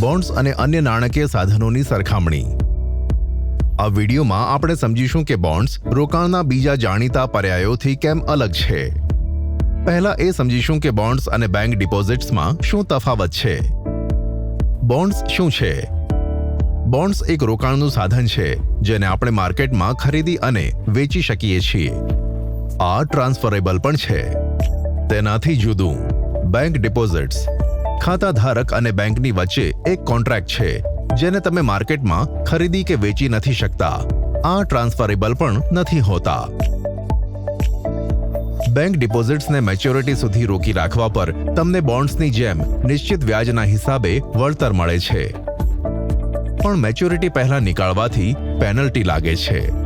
Bonds અને અન્ય નાણાકીય સાધનોની સરખામણી. આ વિડીયોમાં આપણે સમજીશું કે બોન્ડ્સ રોકાણના બીજા જાણીતા પર્યાયોથી કેમ અલગ છે. પહેલા એ સમજીશું કે બોન્ડ્સ અને બેંક ડિપોઝિટ્સમાં શું તફાવત છે. બોન્ડ્સ શું છે? બોન્ડ્સ એક રોકાણનું સાધન છે, જેને આપણે માર્કેટમાં ખરીદી અને વેચી શકીએ છીએ. આ ટ્રાન્સફરેબલ પણ છે. તેનાથી જુદું. Bank deposits. ખાતાધારક અને બેંકની વચ્ચે એક કોન્ટ્રાક્ટ છે, જેને તમે માર્કેટમાં ખરીદી કે વેચી નથી શકતા. આ ટ્રાન્સફરેબલ પણ નથી હોતા. બેંક ડિપોઝિટ્સને મેચ્યોરિટી સુધી રોકી રાખવા પર તમને બોન્ડ્સની જેમ નિશ્ચિત વ્યાજના હિસાબે વળતર મળે છે. પણ મેચ્યોરિટી પહેલા નીકાળવાથી પેનલ્ટી લાગે છે.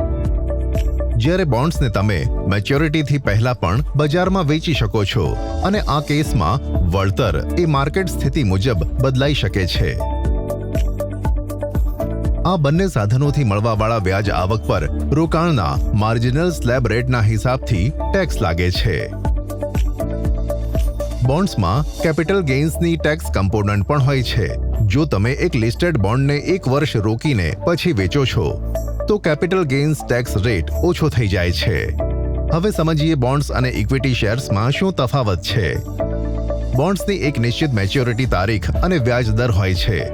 જ્યારે બોન્ડ્સને તમે મેચ્યોરિટીથી પહેલા પણ બજારમાં વેચી શકો છો અને આ કેસમાં વળતર એ માર્કેટ સ્થિતિ મુજબ બદલાઈ શકે છે. આ બંને સાધનોથી મળવાવાળા વ્યાજ આવક પર રોકાણના માર્જિનલ સ્લેબ રેટના હિસાબથી ટેક્સ લાગે છે. બોન્ડ્સમાં કેપિટલ ગેઇન્સની ટેક્સ કમ્પોનન્ટ પણ હોય છે. જો તમે એક લિસ્ટેડ બોન્ડને એક વર્ષ રોકીને પછી વેચો છો તો કેપિટલ ગેઇન્સ ટેક્સ રેટ ઓછો થઈ જાય છે. હવે સમજીએ બોન્ડ્સ અને ઇક્વિટી શેર્સમાં શું તફાવત છે. બોન્ડ્સની એક નિશ્ચિત મેચ્યોરિટી તારીખ અને વ્યાજ દર હોય છે.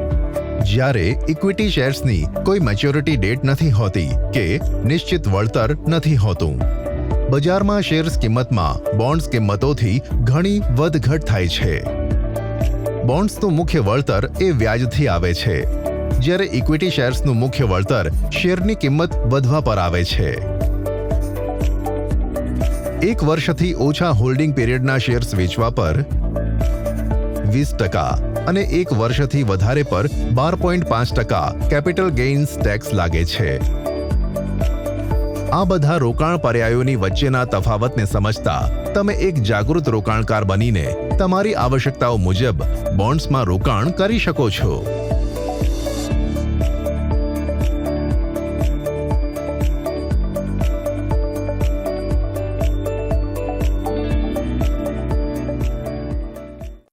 જ્યારે ઇક્વિટી શેર્સની કોઈ મેચ્યોરિટી ડેટ નથી હોતી કે નિશ્ચિત વળતર નથી હોતું. બજારમાં શેર્સ કિંમતમાં બોન્ડ્સ કિંમતોથી ઘણી વધઘટ થાય છે. બોન્ડ્સનું મુખ્ય વળતર એ વ્યાજથી આવે છે. જ્યારે ઇક્વિટી શેર્સનું મુખ્ય વળતર શેરની કિંમત વધવા પર આવે છે. એક વર્ષથી ઓછા હોલ્ડિંગ પીરિયડના શેર્સ વેચવા પર વીસ ટકા અને એક વર્ષથી વધારે પર બાર પોઈન્ટ પાંચ ટકા કેપિટલ ગેઇન્સ ટેક્સ લાગે છે. આ બધા રોકાણ પર્યાયોની વચ્ચેના તફાવતને સમજતા તમે એક જાગૃત રોકાણકાર બનીને તમારી આવશ્યકતાઓ મુજબ બોન્ડ્સમાં રોકાણ કરી શકો છો.